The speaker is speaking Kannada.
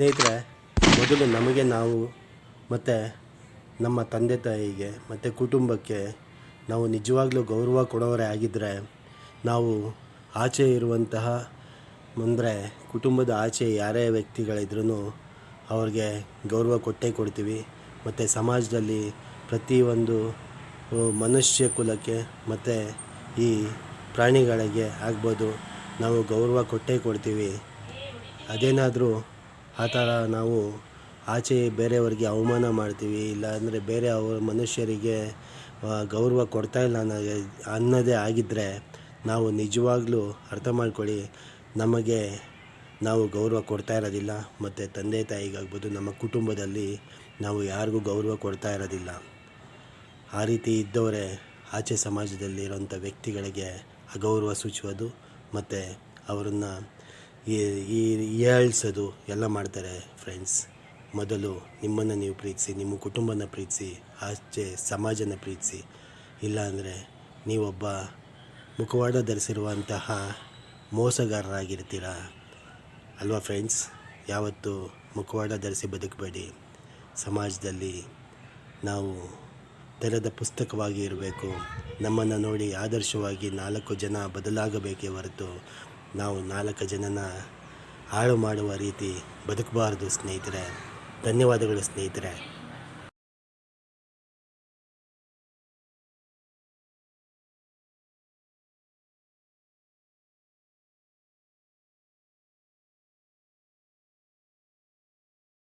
ಸ್ನೇಹಿತರೆ, ಮೊದಲು ನಮಗೆ ನಾವು ಮತ್ತು ನಮ್ಮ ತಂದೆ ತಾಯಿಗೆ ಮತ್ತು ಕುಟುಂಬಕ್ಕೆ ನಾವು ನಿಜವಾಗ್ಲೂ ಗೌರವ ಕೊಡೋರೇ ಆಗಿದ್ದರೆ ನಾವು ಆಚೆ ಇರುವಂತಹ ಅಂದರೆ ಕುಟುಂಬದ ಆಚೆ ಯಾರೇ ವ್ಯಕ್ತಿಗಳಿದ್ರೂ ಅವ್ರಿಗೆ ಗೌರವ ಕೊಟ್ಟೇ ಕೊಡ್ತೀವಿ. ಮತ್ತು ಸಮಾಜದಲ್ಲಿ ಪ್ರತಿಯೊಂದು ಮನುಷ್ಯ ಕುಲಕ್ಕೆ ಮತ್ತು ಈ ಪ್ರಾಣಿಗಳಿಗೆ ಆಗ್ಬೋದು ನಾವು ಗೌರವ ಕೊಟ್ಟೇ ಕೊಡ್ತೀವಿ. ಅದೇನಾದರೂ ಆ ಥರ ನಾವು ಆಚೆ ಬೇರೆಯವ್ರಿಗೆ ಅವಮಾನ ಮಾಡ್ತೀವಿ ಇಲ್ಲ ಅಂದರೆ ಬೇರೆ ಅವ್ರ ಮನುಷ್ಯರಿಗೆ ಗೌರವ ಕೊಡ್ತಾ ಇಲ್ಲ ಅನ್ನೋ, ಅನ್ನೋದೇ ಆಗಿದ್ದರೆ ನಾವು ನಿಜವಾಗ್ಲೂ ಅರ್ಥ ಮಾಡ್ಕೊಳ್ಳಿ, ನಮಗೆ ನಾವು ಗೌರವ ಕೊಡ್ತಾ ಇರೋದಿಲ್ಲ ಮತ್ತು ತಂದೆ ತಾಯಿಗಾಗ್ಬೋದು ನಮ್ಮ ಕುಟುಂಬದಲ್ಲಿ ನಾವು ಯಾರಿಗೂ ಗೌರವ ಕೊಡ್ತಾ ಇರೋದಿಲ್ಲ. ಆ ರೀತಿ ಇದ್ದವರೇ ಆಚೆ ಸಮಾಜದಲ್ಲಿ ಇರೋಂಥ ವ್ಯಕ್ತಿಗಳಿಗೆ ಅಗೌರವ ಸೂಚಿಸೋದು ಮತ್ತು ಅವರನ್ನು ಈ ಏಳ್ಸೋದು ಎಲ್ಲ ಮಾಡ್ತಾರೆ ಫ್ರೆಂಡ್ಸ್ ಮೊದಲು ನಿಮ್ಮನ್ನು ನೀವು ಪ್ರೀತಿಸಿ, ನಿಮ್ಮ ಕುಟುಂಬನ ಪ್ರೀತಿಸಿ, ಆಚೆ ಸಮಾಜನ ಪ್ರೀತಿಸಿ. ಇಲ್ಲಾಂದರೆ ನೀವೊಬ್ಬ ಮುಖವಾಡ ಧರಿಸಿರುವಂತಹ ಮೋಸಗಾರರಾಗಿರ್ತೀರ? ಅಲ್ವಾ ಫ್ರೆಂಡ್ಸ್ ಯಾವತ್ತು ಮುಖವಾಡ ಧರಿಸಿ ಬದುಕಬೇಡಿ. ಸಮಾಜದಲ್ಲಿ ನಾವು ತೆರೆದ ಪುಸ್ತಕವಾಗಿ ಇರಬೇಕು. ನಮ್ಮನ್ನು ನೋಡಿ ಆದರ್ಶವಾಗಿ ನಾಲ್ಕು ಜನ ಬದಲಾಗಬೇಕೇ ಹೊರತು ನಾವು ನಾಲ್ಕು ಜನನ ಹಾಳು ಮಾಡುವ ರೀತಿ ಬದುಕಬಾರ್ದು ಸ್ನೇಹಿತರೆ. ಧನ್ಯವಾದಗಳು ಸ್ನೇಹಿತರೆ.